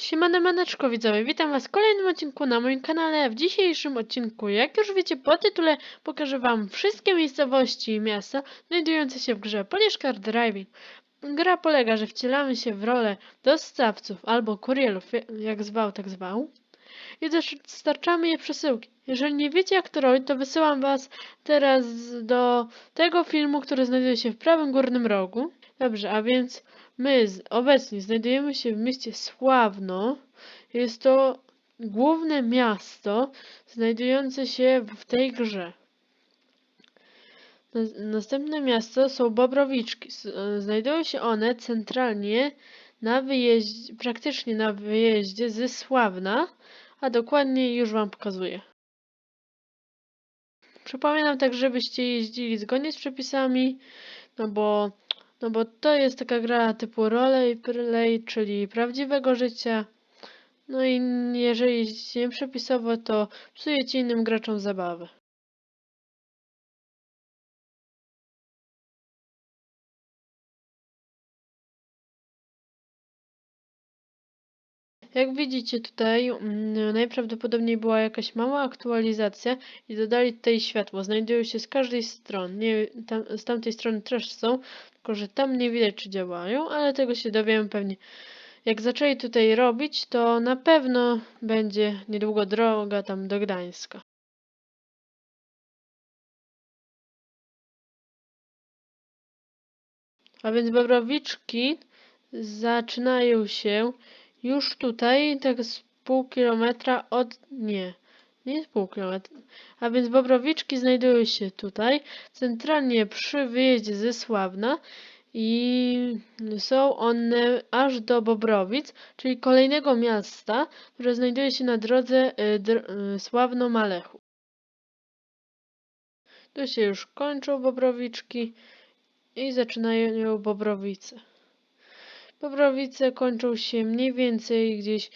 Siemane maneczko widzowie, witam was w kolejnym odcinku na moim kanale. W dzisiejszym odcinku, jak już wiecie po tytule, pokażę wam wszystkie miejscowości i miasta znajdujące się w grze Polish Driving. Gra polega, że wcielamy się w rolę dostawców albo kurierów, jak zwał, tak zwał. I dostarczamy je przesyłki. Jeżeli nie wiecie jak to robić, to wysyłam was teraz do tego filmu, który znajduje się w prawym górnym rogu. Dobrze, a więc My z, obecnie znajdujemy się w mieście Sławno. Jest to główne miasto znajdujące się w tej grze. Następne miasto są Bobrowiczki. Znajdują się one centralnie na wyjeździe, praktycznie na wyjeździe ze Sławna, a dokładnie już Wam pokazuję. Przypominam tak, żebyście jeździli zgodnie z przepisami, no bo no bo to jest taka gra typu roleplay, czyli prawdziwego życia. No i jeżeli jeździcie nieprzepisowo, to psujecie innym graczom zabawę. Jak widzicie tutaj, mm, najprawdopodobniej była jakaś mała aktualizacja i dodali tutaj światło. Znajdują się z każdej strony. Nie, tam, z tamtej strony też są, tylko że tam nie widać czy działają, ale tego się dowiemy pewnie. Jak zaczęli tutaj robić, to na pewno będzie niedługo droga tam do Gdańska. A więc Bobrowiczki zaczynają się już tutaj, tak z pół kilometra od... nie, nie jest pół kilometra. A więc Bobrowiczki znajdują się tutaj, centralnie przy wyjeździe ze Sławna i są one aż do Bobrowic, czyli kolejnego miasta, które znajduje się na drodze y, y, Sławno-Malechu. Tu się już kończą Bobrowiczki i zaczynają Bobrowice. Bobrowice kończą się mniej więcej gdzieś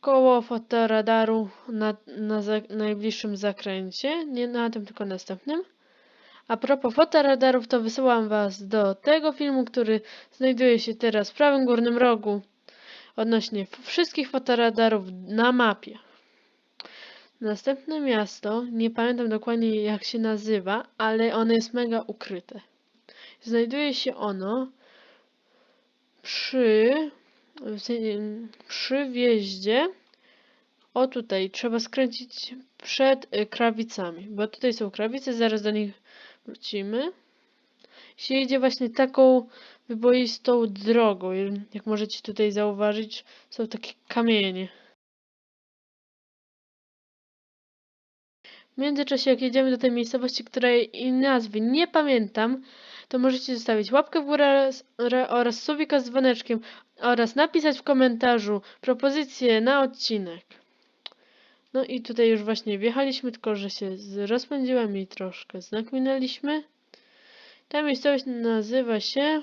koło fotoradaru na, na za, najbliższym zakręcie, nie na tym, tylko następnym. A propos fotoradarów, to wysyłam Was do tego filmu, który znajduje się teraz w prawym górnym rogu odnośnie wszystkich fotoradarów na mapie. Następne miasto, nie pamiętam dokładnie jak się nazywa, ale ono jest mega ukryte. Znajduje się ono przy, przy wjeździe, o tutaj, trzeba skręcić przed y, krawicami, bo tutaj są krawice, zaraz do nich wrócimy. Się jedzie właśnie taką wyboistą drogą, jak możecie tutaj zauważyć, są takie kamienie. W międzyczasie, jak jedziemy do tej miejscowości, której nazwy nie pamiętam, to możecie zostawić łapkę w górę oraz subika z dzwoneczkiem oraz napisać w komentarzu propozycję na odcinek. No i tutaj już właśnie wjechaliśmy, tylko że się rozpędziłem i troszkę znak minęliśmy. Ta miejscowość nazywa się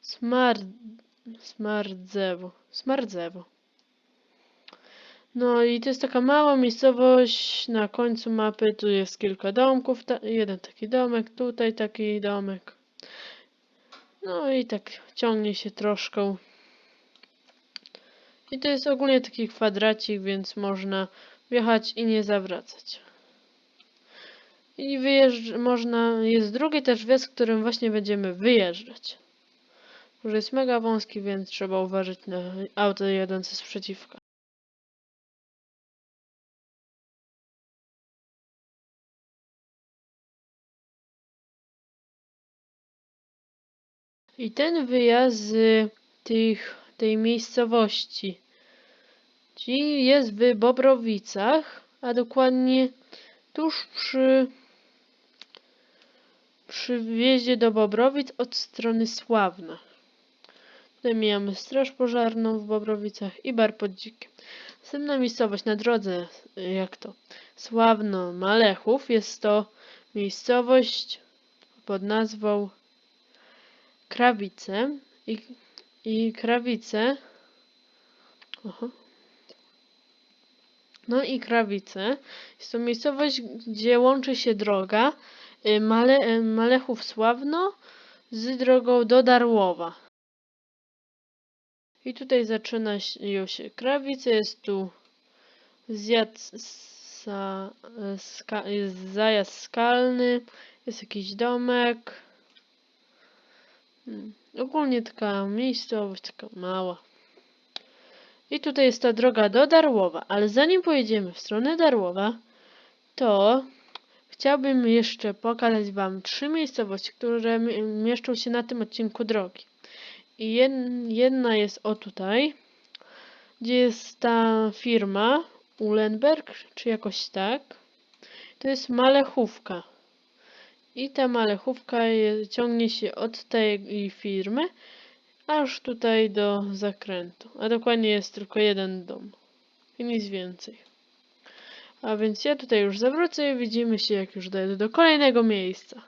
Smard... Smardzewo. Smardzewo. No i to jest taka mała miejscowość na końcu mapy. Tu jest kilka domków. jeden taki domek, tutaj taki domek. No i tak ciągnie się troszkę. I to jest ogólnie taki kwadracik, więc można wjechać i nie zawracać. I wyjeżdż można, jest drugi też wjazd, którym właśnie będziemy wyjeżdżać. Może jest mega wąski, więc trzeba uważać na auto jadące z I ten wyjazd z tych, tej miejscowości, czyli jest w Bobrowicach, a dokładnie tuż przy, przy wjeździe do Bobrowic od strony Sławna. Tutaj mijamy Straż Pożarną w Bobrowicach i Bar pod Dzikiem. Następna miejscowość na drodze, jak to, Sławno-Malechów, jest to miejscowość pod nazwą krawice i, i krawice. Aha. No i krawice. Jest to miejscowość, gdzie łączy się droga y, Male, y, Malechów Sławno z drogą do Darłowa. I tutaj zaczynają się krawice, jest tu zjazd, sa, ska, zajazd skalny, jest jakiś domek. Hmm. Ogólnie taka miejscowość, taka mała. I tutaj jest ta droga do Darłowa, ale zanim pojedziemy w stronę Darłowa, to chciałbym jeszcze pokazać Wam trzy miejscowości, które mi- mieszczą się na tym odcinku drogi. I jed- jedna jest o tutaj, gdzie jest ta firma Ulenberg, czy jakoś tak. To jest Malechówka. I ta Malechówka ciągnie się od tej firmy aż tutaj do zakrętu. A dokładnie jest tylko jeden dom. I nic więcej. A więc ja tutaj już zawrócę i widzimy się jak już dojadę do kolejnego miejsca.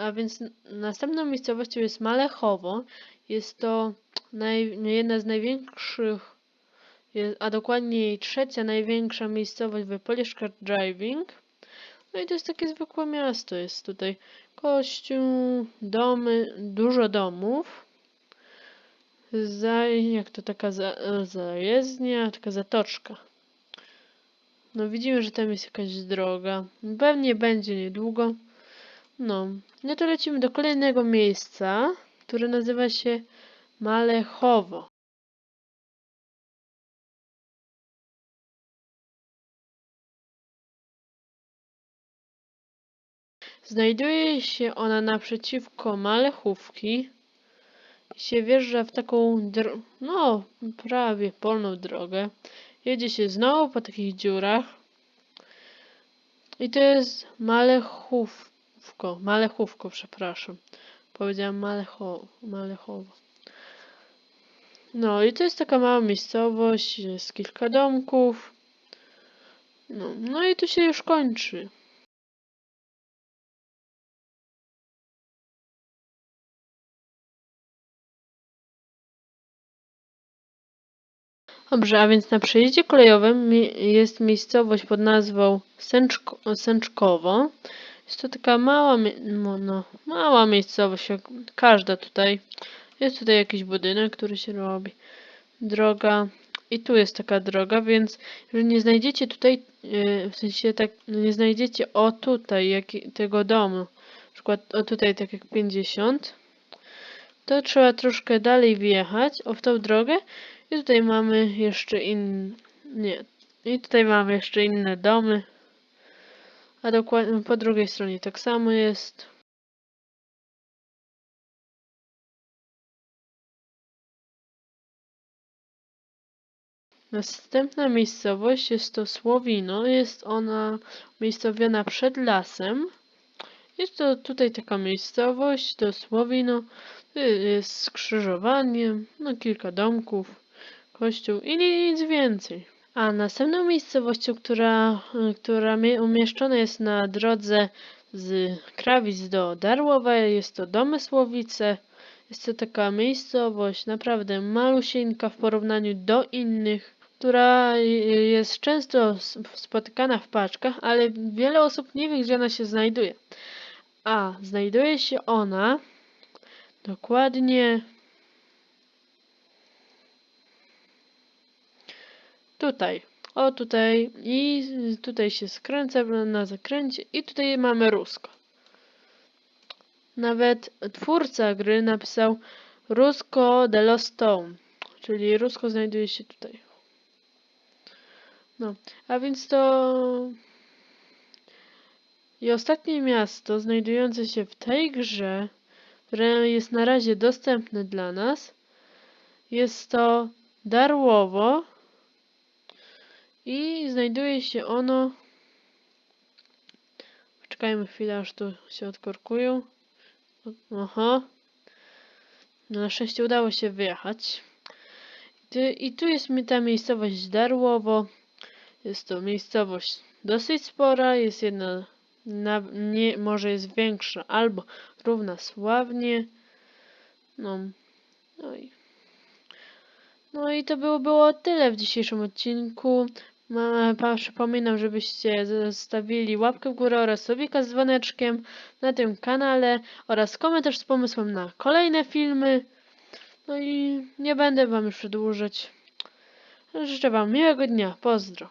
A więc następną miejscowością jest Malechowo. Jest to naj, jedna z największych, a dokładniej trzecia największa miejscowość w Polish Car Driving. No i to jest takie zwykłe miasto. Jest tutaj kościół, domy, dużo domów. Za, jak to taka za, zajezdnia, taka zatoczka. No widzimy, że tam jest jakaś droga. Pewnie będzie niedługo. No, no to lecimy do kolejnego miejsca, które nazywa się Malechowo. Znajduje się ona naprzeciwko Malechówki i się wjeżdża w taką, no, prawie polną drogę. Jedzie się znowu po takich dziurach. I to jest Malechówko, Malechówko, przepraszam. Powiedziałam Malecho, Malechowo. No i to jest taka mała miejscowość, jest kilka domków. No, no i tu się już kończy. Dobrze, a więc na przejeździe kolejowym jest miejscowość pod nazwą Sęczko, Sęczkowo. Jest to taka mała, no, no, mała miejscowość, jak każda tutaj. Jest tutaj jakiś budynek, który się robi. Droga. I tu jest taka droga, więc jeżeli nie znajdziecie tutaj, yy, w sensie tak, nie znajdziecie o tutaj jaki, tego domu, na przykład o tutaj tak jak 50, to trzeba troszkę dalej wjechać, o w tą drogę i tutaj mamy jeszcze in... nie. I tutaj mamy jeszcze inne domy. A dokładnie po drugiej stronie tak samo jest. Następna miejscowość jest to Słowino. Jest ona miejscowiona przed lasem. Jest to tutaj taka miejscowość, to Słowino. Tu Jest skrzyżowanie, no kilka domków, kościół i nic więcej. A następną miejscowością, która, która mie- umieszczona jest na drodze z Krawic do Darłowa, jest to Domysłowice. Jest to taka miejscowość naprawdę malusieńka w porównaniu do innych, która jest często spotykana w paczkach, ale wiele osób nie wie, gdzie ona się znajduje. A znajduje się ona dokładnie Tutaj. O, tutaj. I tutaj się skręca na- zakręcie. I tutaj mamy Rusko. Nawet twórca gry napisał Rusko de los Stone. Czyli Rusko znajduje się tutaj. No, a więc to... I ostatnie miasto znajdujące się w tej grze, które jest na razie dostępne dla nas, jest to Darłowo. I znajduje się ono. Poczekajmy chwilę, aż tu się odkorkują. Aha. No, Na szczęście udało się wyjechać. I tu jest mi ta miejscowość Darłowo. Jest to miejscowość dosyć spora. Jest jedna, na, nie, może jest większa albo równa Sławnie. No, no i No i to było, było tyle w dzisiejszym odcinku. Przypominam, żebyście zostawili łapkę w górę oraz subika z dzwoneczkiem na tym kanale oraz komentarz z pomysłem na kolejne filmy. No i nie będę wam już przedłużać. Życzę wam miłego dnia. Pozdro.